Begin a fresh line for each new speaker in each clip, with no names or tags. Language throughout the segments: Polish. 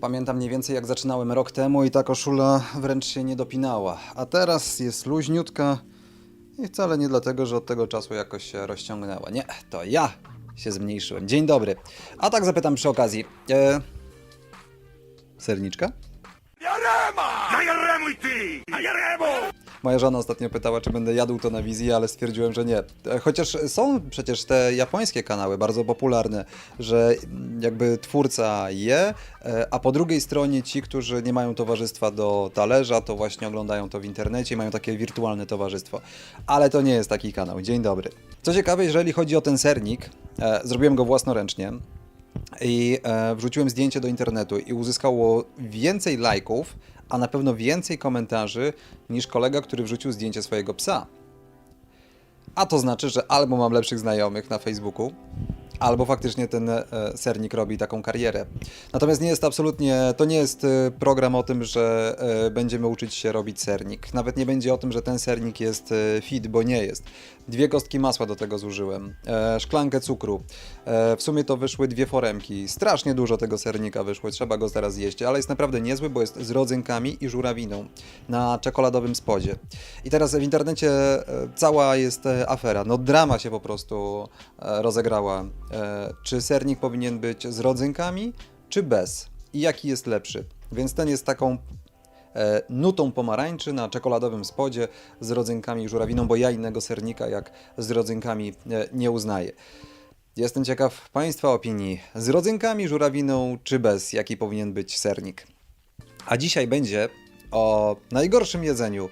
Pamiętam mniej więcej jak zaczynałem rok temu i ta koszula wręcz się nie dopinała. A teraz jest luźniutka i wcale nie dlatego, że od tego czasu jakoś się rozciągnęła. Nie, to ja się zmniejszyłem. Dzień dobry. A tak zapytam przy okazji. E... Serniczka?
Ja jaremu i ty! A!
Moja żona ostatnio pytała, czy będę jadł to na wizji, ale stwierdziłem, że nie. E, Chociaż są przecież te japońskie kanały bardzo popularne, że jakby twórca je, e, a po drugiej stronie ci, którzy nie mają towarzystwa do talerza, to właśnie oglądają to w internecie i mają takie wirtualne towarzystwo. Ale to nie jest taki kanał. Dzień dobry. Co ciekawe, jeżeli chodzi o ten sernik, e, zrobiłem go własnoręcznie i wrzuciłem zdjęcie do internetu i uzyskało więcej lajków, a na pewno więcej komentarzy niż kolega, który wrzucił zdjęcie swojego psa. A to znaczy, że albo mam lepszych znajomych na Facebooku, albo faktycznie ten e, sernik robi taką karierę. Natomiast nie jest absolutnie, to nie jest e, program o tym, że e, będziemy uczyć się robić sernik. Nawet nie będzie o tym, że ten sernik jest fit, bo nie jest. Dwie kostki masła do tego zużyłem, e, szklankę cukru. E, w sumie to wyszły dwie foremki. Strasznie dużo tego sernika wyszło, trzeba go zaraz jeść, ale jest naprawdę niezły, bo jest z rodzynkami i żurawiną na czekoladowym spodzie. I teraz w internecie e, cała jest e, afera. No drama się po prostu e, rozegrała. E, Czy sernik powinien być z rodzynkami, czy bez? I jaki jest lepszy? Więc ten jest taką nutą pomarańczy na czekoladowym spodzie z rodzynkami i żurawiną, bo ja innego sernika jak z rodzynkami e, nie uznaję. Jestem ciekaw Państwa opinii. Z rodzynkami, żurawiną czy bez? Jaki powinien być sernik? A dzisiaj będzie o najgorszym jedzeniu,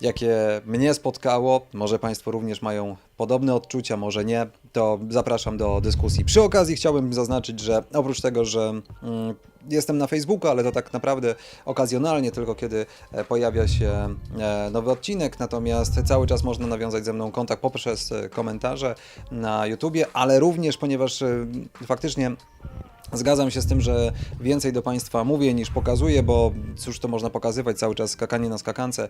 jakie mnie spotkało. Może Państwo również mają podobne odczucia, może nie. To zapraszam do dyskusji. Przy okazji chciałbym zaznaczyć, że oprócz tego, że mm, jestem na Facebooku, ale to tak naprawdę okazjonalnie, tylko kiedy e, pojawia się e, nowy odcinek, natomiast cały czas można nawiązać ze mną kontakt poprzez e, komentarze na YouTubie, ale również ponieważ faktycznie Zgadzam się z tym, że więcej do Państwa mówię niż pokazuję, bo cóż to można pokazywać cały czas skakanie na skakance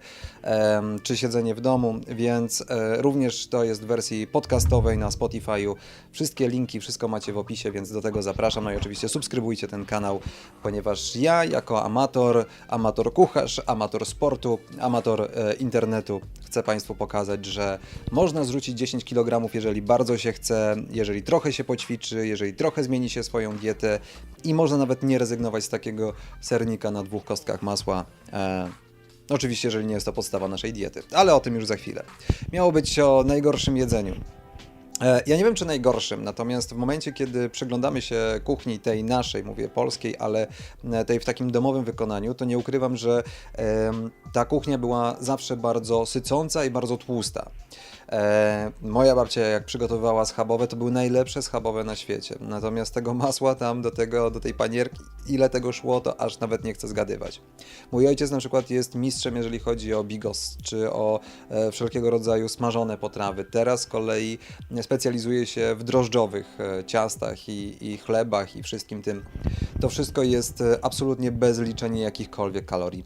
czy siedzenie w domu, więc e, również to jest w wersji podcastowej na Spotify'u. Wszystkie linki, wszystko macie w opisie, więc do tego zapraszam. No i oczywiście subskrybujcie ten kanał, ponieważ ja jako amator, amator kucharz, amator sportu, amator e, internetu chcę Państwu pokazać, że można zrzucić 10 kg, jeżeli bardzo się chce, jeżeli trochę się poćwiczy, jeżeli trochę zmieni się swoją dietę i można nawet nie rezygnować z takiego sernika na dwóch kostkach masła. E, oczywiście, jeżeli nie jest to podstawa naszej diety, ale o tym już za chwilę. Miało być o najgorszym jedzeniu. E, Ja nie wiem, czy najgorszym, natomiast w momencie, kiedy przyglądamy się kuchni tej naszej, mówię polskiej, ale e, tej w takim domowym wykonaniu, to nie ukrywam, że ta kuchnia była zawsze bardzo sycąca i bardzo tłusta. E, moja babcia, jak przygotowywała schabowe, to były najlepsze schabowe na świecie. Natomiast tego masła tam do, tego, do tej panierki, ile tego szło, to aż nawet nie chcę zgadywać. Mój ojciec na przykład jest mistrzem, jeżeli chodzi o bigos, czy o wszelkiego rodzaju smażone potrawy. Teraz z kolei specjalizuje się w drożdżowych e, ciastach i, i chlebach i wszystkim tym. To wszystko jest e, absolutnie bez liczenia jakichkolwiek kalorii.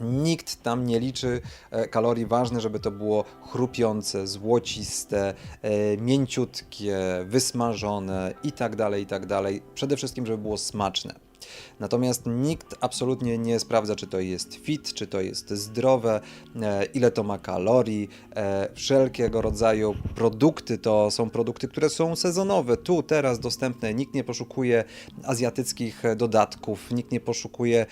Nikt tam nie liczy e, kalorii. Ważne, żeby to było chrupiące, złociste, mięciutkie, wysmażone i tak dalej, i tak. Przede wszystkim, żeby było smaczne. Natomiast nikt absolutnie nie sprawdza, czy to jest fit, czy to jest zdrowe, e, ile to ma kalorii. E, wszelkiego rodzaju produkty to są produkty, które są sezonowe, tu, teraz dostępne. Nikt nie poszukuje azjatyckich dodatków, nikt nie poszukuje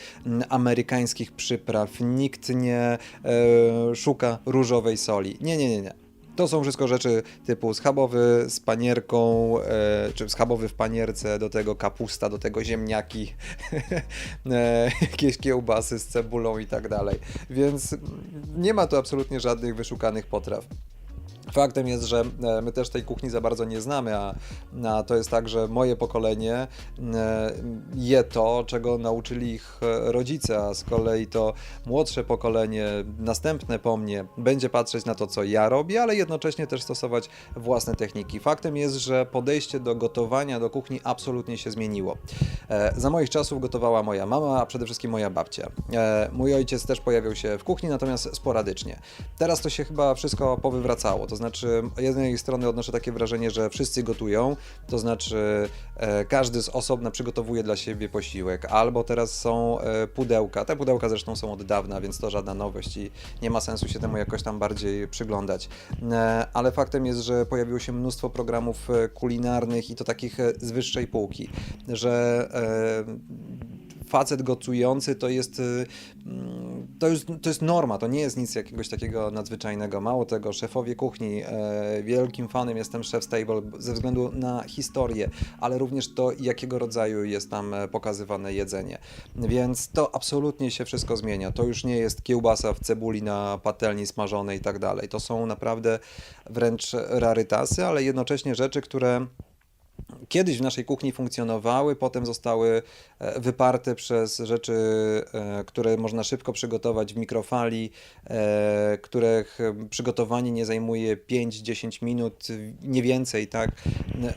amerykańskich przypraw, nikt nie e, szuka różowej soli. Nie, nie, nie, nie. To są wszystko rzeczy typu schabowy z panierką, e, czy schabowy w panierce, do tego kapusta, do tego ziemniaki, e, jakieś kiełbasy z cebulą i tak dalej. Więc nie ma tu absolutnie żadnych wyszukanych potraw. Faktem jest, że e, my też tej kuchni za bardzo nie znamy, a, a to jest tak, że moje pokolenie e, je to, czego nauczyli ich e, rodzice, a z kolei to młodsze pokolenie, następne po mnie, będzie patrzeć na to, co ja robię, ale jednocześnie też stosować własne techniki. Faktem jest, że podejście do gotowania, do kuchni absolutnie się zmieniło. Za moich czasów gotowała moja mama, a przede wszystkim moja babcia. Mój ojciec też pojawiał się w kuchni, natomiast sporadycznie. Teraz to się chyba wszystko powywracało, to znaczy, z jednej strony odnoszę takie wrażenie, że wszyscy gotują, to znaczy e, każdy z osobna przygotowuje dla siebie posiłek, albo teraz są e, pudełka. Te pudełka zresztą są od dawna, więc to żadna nowość i nie ma sensu się temu jakoś tam bardziej przyglądać. E, ale faktem jest, że pojawiło się mnóstwo programów e, kulinarnych i to takich e, z wyższej półki, że e, facet gotujący to jest, y, mm, to, jest, to jest norma, to nie jest nic jakiegoś takiego nadzwyczajnego. Mało tego, szefowie kuchni, e, wielkim fanem jestem Chef Stable ze względu na historię, ale również to, jakiego rodzaju jest tam e, pokazywane jedzenie. Więc to absolutnie się wszystko zmienia. To już nie jest kiełbasa w cebuli na patelni smażonej i tak dalej. To są naprawdę wręcz rarytasy, ale jednocześnie rzeczy, które kiedyś w naszej kuchni funkcjonowały, potem zostały e, wyparte przez rzeczy, e, które można szybko przygotować w mikrofali, e, których przygotowanie nie zajmuje 5-10 minut, nie więcej, tak?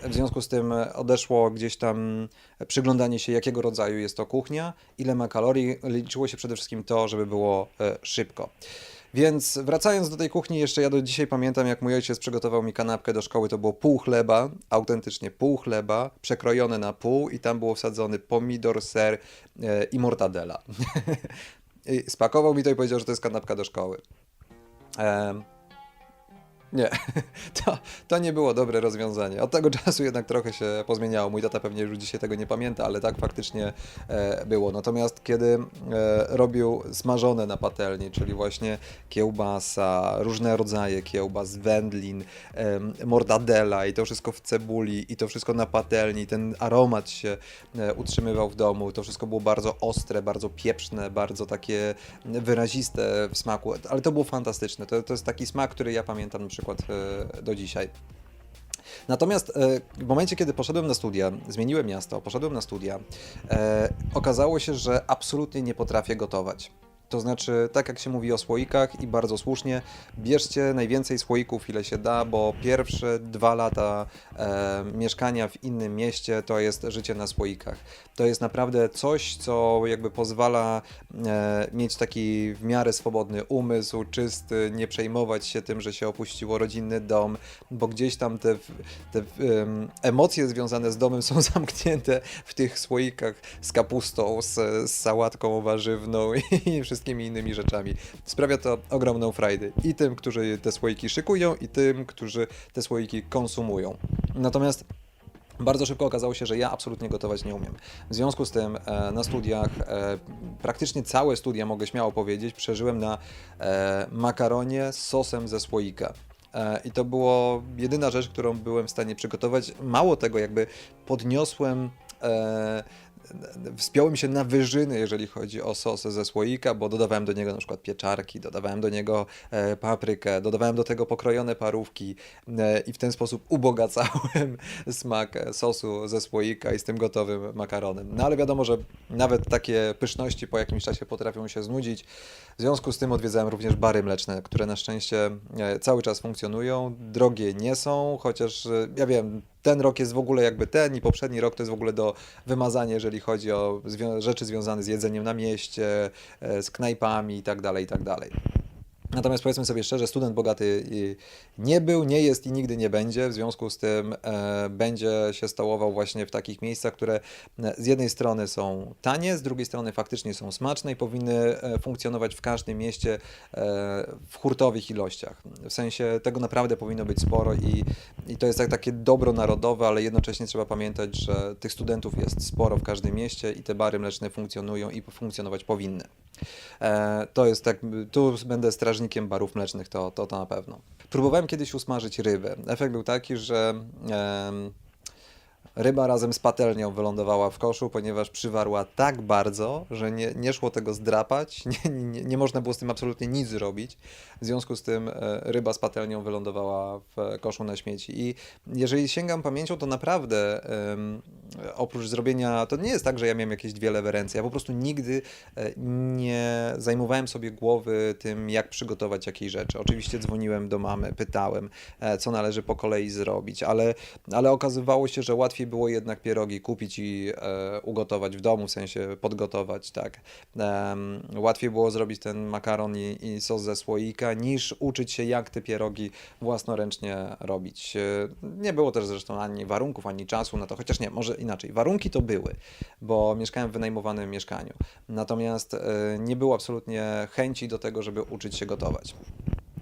W związku z tym odeszło gdzieś tam przyglądanie się, jakiego rodzaju jest to kuchnia, ile ma kalorii. Liczyło się przede wszystkim to, żeby było szybko. Więc wracając do tej kuchni, jeszcze ja do dzisiaj pamiętam, jak mój ojciec przygotował mi kanapkę do szkoły, to było pół chleba, autentycznie pół chleba, przekrojone na pół i tam było wsadzony pomidor, ser e, i mortadela. I spakował mi to i powiedział, że to jest kanapka do szkoły. Em, nie, to, to nie było dobre rozwiązanie. Od tego czasu jednak trochę się pozmieniało. Mój tata pewnie już dzisiaj tego nie pamięta, ale tak faktycznie e, było. Natomiast kiedy e, robił smażone na patelni, czyli właśnie kiełbasa, różne rodzaje kiełbas, wędlin, mortadela i to wszystko w cebuli i to wszystko na patelni, ten aromat się e, utrzymywał w domu, to wszystko było bardzo ostre, bardzo pieprzne, bardzo takie wyraziste w smaku, ale to było fantastyczne. To, to jest taki smak, który ja pamiętam na przykład e, do dzisiaj. Natomiast e, w momencie, kiedy poszedłem na studia, zmieniłem miasto, poszedłem na studia, e, okazało się, że absolutnie nie potrafię gotować. To znaczy, tak jak się mówi o słoikach i bardzo słusznie, bierzcie najwięcej słoików, ile się da, bo pierwsze dwa lata e, mieszkania w innym mieście to jest życie na słoikach. To jest naprawdę coś, co jakby pozwala e, mieć taki w miarę swobodny umysł, czysty, nie przejmować się tym, że się opuściło rodzinny dom, bo gdzieś tam te, te em, emocje związane z domem są zamknięte w tych słoikach z kapustą, z, z sałatką warzywną i wszystkimi innymi rzeczami. Sprawia to ogromną frajdę i tym, którzy te słoiki szykują, i tym, którzy te słoiki konsumują. Natomiast bardzo szybko okazało się, że ja absolutnie gotować nie umiem. W związku z tym e, na studiach, e, praktycznie całe studia, mogę śmiało powiedzieć, przeżyłem na e, makaronie z sosem ze słoika. E, I to było jedyna rzecz, którą byłem w stanie przygotować. Mało tego, jakby podniosłem. Wspiąłem się na wyżyny, jeżeli chodzi o sos ze słoika, bo dodawałem do niego na przykład pieczarki, dodawałem do niego e, paprykę, dodawałem do tego pokrojone parówki e, i w ten sposób ubogacałem smak sosu ze słoika i z tym gotowym makaronem. No ale wiadomo, że nawet takie pyszności po jakimś czasie potrafią się znudzić. W związku z tym odwiedzałem również bary mleczne, które na szczęście e, cały czas funkcjonują. Drogie nie są, chociaż ja wiem, ten rok jest w ogóle jakby ten i poprzedni rok to jest w ogóle do wymazania, jeżeli chodzi o rzeczy związane z jedzeniem na mieście, e, z knajpami i tak Natomiast powiedzmy sobie szczerze, student bogaty y, nie był, nie jest i nigdy nie będzie. W związku z tym e, będzie się stołował właśnie w takich miejscach, które e, z jednej strony są tanie, z drugiej strony faktycznie są smaczne i powinny e, funkcjonować w każdym mieście w hurtowych ilościach. W sensie tego naprawdę powinno być sporo i, i to jest tak, takie dobro narodowe, ale jednocześnie trzeba pamiętać, że tych studentów jest sporo w każdym mieście i te bary mleczne funkcjonują i funkcjonować powinny. E, to jest tak, tu będę strażnikiem barów mlecznych, to, to, to na pewno. Próbowałem kiedyś usmażyć rybę. Efekt był taki, że ryba razem z patelnią wylądowała w koszu, ponieważ przywarła tak bardzo, że nie, nie szło tego zdrapać, nie, nie, nie można było z tym absolutnie nic zrobić. W związku z tym e, ryba z patelnią wylądowała w koszu na śmieci. I jeżeli sięgam pamięcią, to naprawdę em, oprócz zrobienia, to nie jest tak, że ja miałem jakieś dwie lewe ręce. Ja po prostu nigdy e, nie zajmowałem sobie głowy tym, jak przygotować jakiejś rzeczy. Oczywiście dzwoniłem do mamy, pytałem, e, co należy po kolei zrobić, ale, ale okazywało się, że łatwiej było jednak pierogi kupić i e, ugotować w domu, w sensie podgotować, tak. Em, łatwiej było zrobić ten makaron i, i sos ze słoika, niż uczyć się, jak te pierogi własnoręcznie robić. E, Nie było też zresztą ani warunków, ani czasu na to, chociaż nie, może inaczej. Warunki to były, bo mieszkałem w wynajmowanym mieszkaniu. Natomiast e, nie było absolutnie chęci do tego, żeby uczyć się gotować.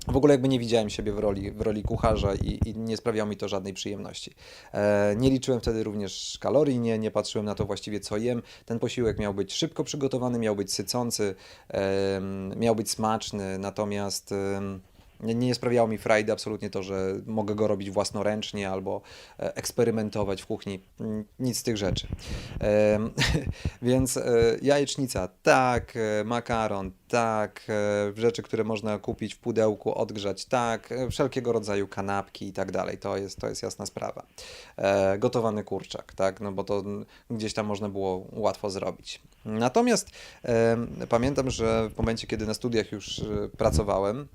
W ogóle jakby nie widziałem siebie w roli, w roli kucharza i, i nie sprawiało mi to żadnej przyjemności. E, nie liczyłem wtedy również kalorii, nie, nie patrzyłem na to właściwie co jem. Ten posiłek miał być szybko przygotowany, miał być sycący, em, miał być smaczny, natomiast em, nie, nie sprawiało mi frajdy absolutnie to, że mogę go robić własnoręcznie albo e, eksperymentować w kuchni. Nic z tych rzeczy. Więc e, jajecznica tak, e, makaron tak, rzeczy, które można kupić w pudełku, odgrzać tak, wszelkiego rodzaju kanapki i tak dalej. To jest, to jest jasna sprawa. Gotowany kurczak, tak, no bo to gdzieś tam można było łatwo zrobić. Natomiast pamiętam, że w momencie, kiedy na studiach już pracowałem,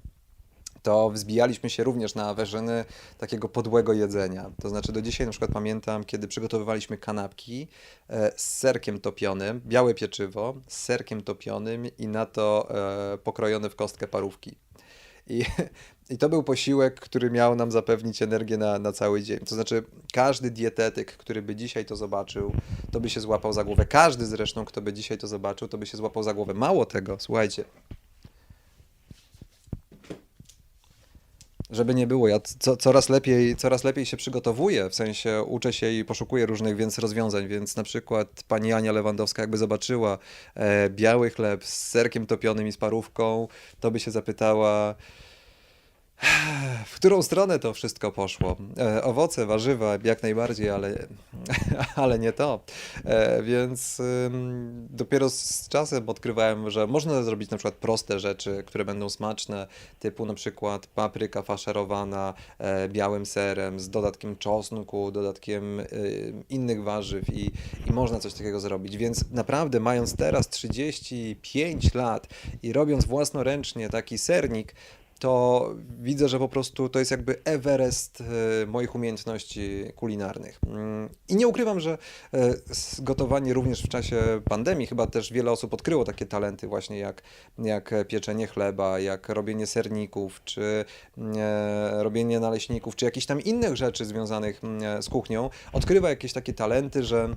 to wzbijaliśmy się również na wyżyny takiego podłego jedzenia. To znaczy do dzisiaj na przykład pamiętam, kiedy przygotowywaliśmy kanapki e, z serkiem topionym, białe pieczywo z serkiem topionym i na to e, pokrojone w kostkę parówki. I, I to był posiłek, który miał nam zapewnić energię na, na cały dzień. To znaczy, każdy dietetyk, który by dzisiaj to zobaczył, to by się złapał za głowę. Każdy zresztą, kto by dzisiaj to zobaczył, to by się złapał za głowę. Mało tego, słuchajcie, Żeby nie było, ja co, coraz, lepiej, coraz lepiej się przygotowuję, w sensie uczę się i poszukuję różnych więc rozwiązań, więc na przykład pani Ania Lewandowska jakby zobaczyła e, biały chleb z serkiem topionym i z parówką, to by się zapytała, w którą stronę to wszystko poszło? E, owoce, warzywa, jak najbardziej, ale, ale nie to. E, więc dopiero z czasem odkrywałem, że można zrobić na przykład proste rzeczy, które będą smaczne, typu na przykład papryka faszerowana e, białym serem z dodatkiem czosnku, dodatkiem y, innych warzyw i, i można coś takiego zrobić. Więc naprawdę, mając teraz 35 lat i robiąc własnoręcznie taki sernik, to widzę, że po prostu to jest jakby Everest e, moich umiejętności kulinarnych. Mm, I nie ukrywam, że e, gotowanie również w czasie pandemii, chyba też wiele osób odkryło takie talenty właśnie jak, jak pieczenie chleba, jak robienie serników, czy e, robienie naleśników, czy jakichś tam innych rzeczy związanych mm, z kuchnią. Odkrywa jakieś takie talenty, że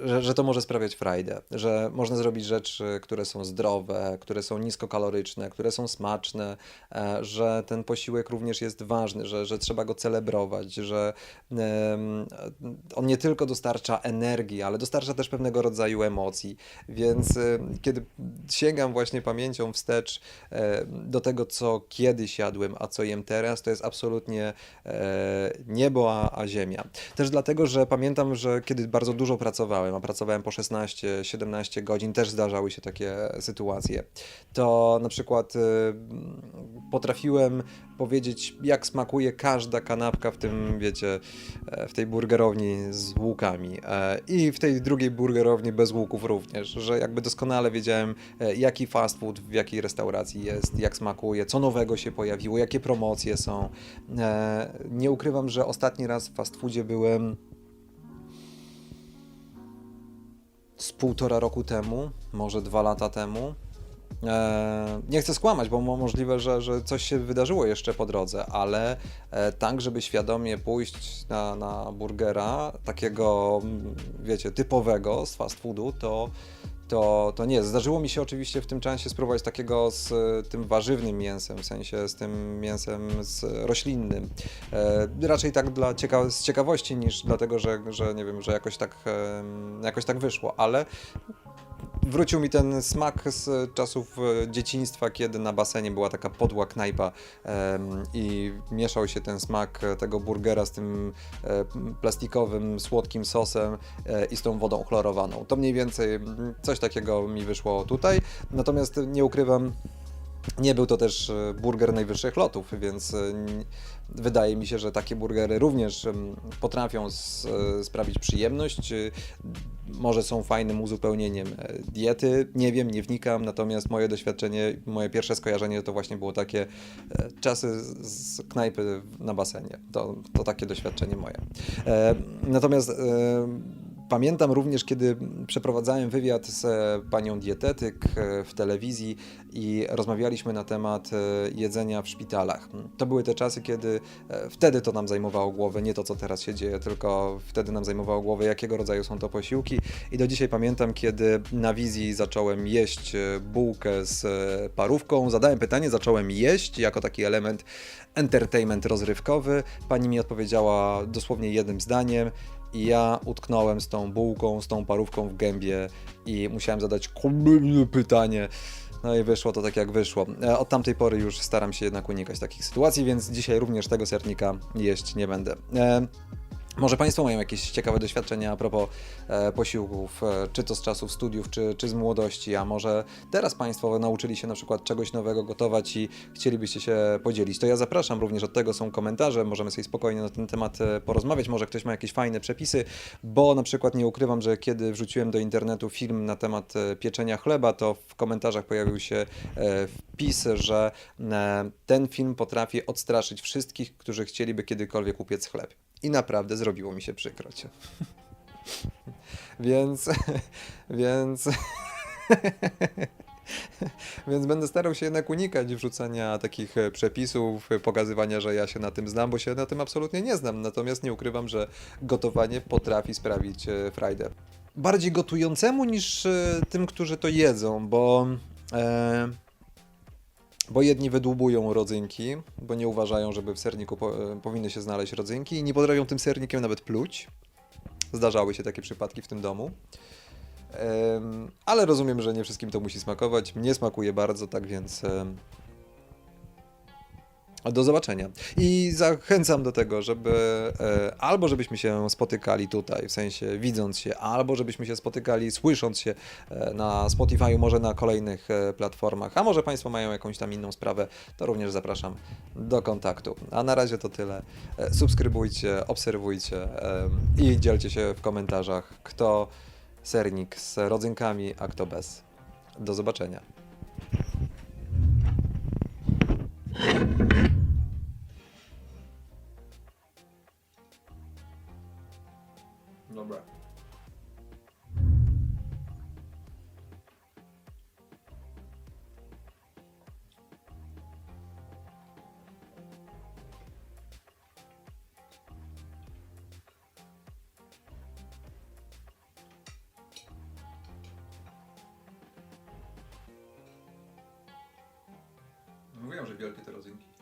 że, że to może sprawiać frajdę, że można zrobić rzeczy, które są zdrowe, które są niskokaloryczne, które są smaczne, e, że ten posiłek również jest ważny, że, że trzeba go celebrować, że on nie tylko dostarcza energii, ale dostarcza też pewnego rodzaju emocji. Więc e, kiedy sięgam właśnie pamięcią wstecz e, do tego, co kiedyś jadłem, a co jem teraz, to jest absolutnie e, niebo, a, a ziemia. Też dlatego, że pamiętam, że kiedy bardzo dużo pracowałem, a pracowałem po 16-17 godzin, też zdarzały się takie sytuacje, to na przykład y, potrafiłem powiedzieć, jak smakuje każda kanapka w tym, wiecie, e, w tej burgerowni z łukami e, i w tej drugiej burgerowni bez łuków również, że jakby doskonale wiedziałem, e, jaki fast food w jakiej restauracji jest, jak smakuje, co nowego się pojawiło, jakie promocje są. Nie ukrywam, że ostatni raz w fast foodzie byłem z półtora roku temu, może dwa lata temu. E, nie chcę skłamać, bo mo- możliwe, że, że coś się wydarzyło jeszcze po drodze, ale e, tak, żeby świadomie pójść na, na burgera, takiego, wiecie, typowego z fast foodu, to, to, to nie. Zdarzyło mi się oczywiście w tym czasie spróbować takiego z e, tym warzywnym mięsem, w sensie z tym mięsem z roślinnym. E, raczej tak dla cieka- z ciekawości niż dlatego, że, że nie wiem, że jakoś tak, em, jakoś tak wyszło, ale wrócił mi ten smak z czasów e, dzieciństwa, kiedy na basenie była taka podła knajpa i mieszał się ten smak e, tego burgera z tym e, plastikowym, słodkim sosem i z tą wodą chlorowaną. To mniej więcej mm, coś takiego mi wyszło tutaj. Natomiast nie ukrywam, Nie był to też e, burger najwyższych lotów, więc e, wydaje mi się, że takie burgery również potrafią e, sprawić przyjemność. Może są fajnym uzupełnieniem diety. Nie wiem, nie wnikam, natomiast moje doświadczenie, moje pierwsze skojarzenie to właśnie było takie czasy z- knajpy na basenie. To, to takie doświadczenie moje. Natomiast Pamiętam również, kiedy przeprowadzałem wywiad z panią dietetyk e, w telewizji i rozmawialiśmy na temat e, jedzenia w szpitalach. To były te czasy, kiedy e, wtedy to nam zajmowało głowę, nie to co teraz się dzieje, tylko wtedy nam zajmowało głowę, jakiego rodzaju są to posiłki. I do dzisiaj pamiętam, kiedy na wizji zacząłem jeść bułkę z parówką. Zadałem pytanie, zacząłem jeść jako taki element entertainment rozrywkowy. Pani mi odpowiedziała dosłownie jednym zdaniem. I ja utknąłem z tą bułką, z tą parówką w gębie i musiałem zadać kolejne pytanie. No i wyszło to tak jak wyszło. E, Od tamtej pory już staram się jednak unikać takich sytuacji, więc dzisiaj również tego sernika jeść nie będę. Może Państwo mają jakieś ciekawe doświadczenia a propos e, posiłków, e, czy to z czasów studiów, czy, czy z młodości, a może teraz Państwo nauczyli się na przykład czegoś nowego gotować i chcielibyście się podzielić. To ja zapraszam, również od tego są komentarze, możemy sobie spokojnie na ten temat e, porozmawiać, może ktoś ma jakieś fajne przepisy, bo na przykład nie ukrywam, że kiedy wrzuciłem do internetu film na temat e, pieczenia chleba, to w komentarzach pojawił się e, wpis, że e, ten film potrafi odstraszyć wszystkich, którzy chcieliby kiedykolwiek upiec chleb. I naprawdę zrobiło mi się przykroć. więc, więc, więc będę starał się jednak unikać wrzucania takich przepisów, pokazywania, że ja się na tym znam, bo się na tym absolutnie nie znam. Natomiast nie ukrywam, że gotowanie potrafi sprawić e, frajdę. Bardziej gotującemu niż e, tym, którzy to jedzą, bo. E, bo jedni wydłubują rodzynki, bo nie uważają, żeby w serniku po, e, powinny się znaleźć rodzynki i nie potrafią tym sernikiem nawet pluć. Zdarzały się takie przypadki w tym domu. Ale rozumiem, że nie wszystkim to musi smakować. Mnie smakuje bardzo, tak więc. Do zobaczenia. I zachęcam do tego, żeby e, albo żebyśmy się spotykali tutaj, w sensie widząc się, albo żebyśmy się spotykali słysząc się e, na Spotify, może na kolejnych e, platformach, a może Państwo mają jakąś tam inną sprawę, to również zapraszam do kontaktu. A na razie to tyle. Subskrybujcie, obserwujcie i dzielcie się w komentarzach, kto sernik z rodzynkami, a kto bez. Do zobaczenia. Wielkie te rodzynki.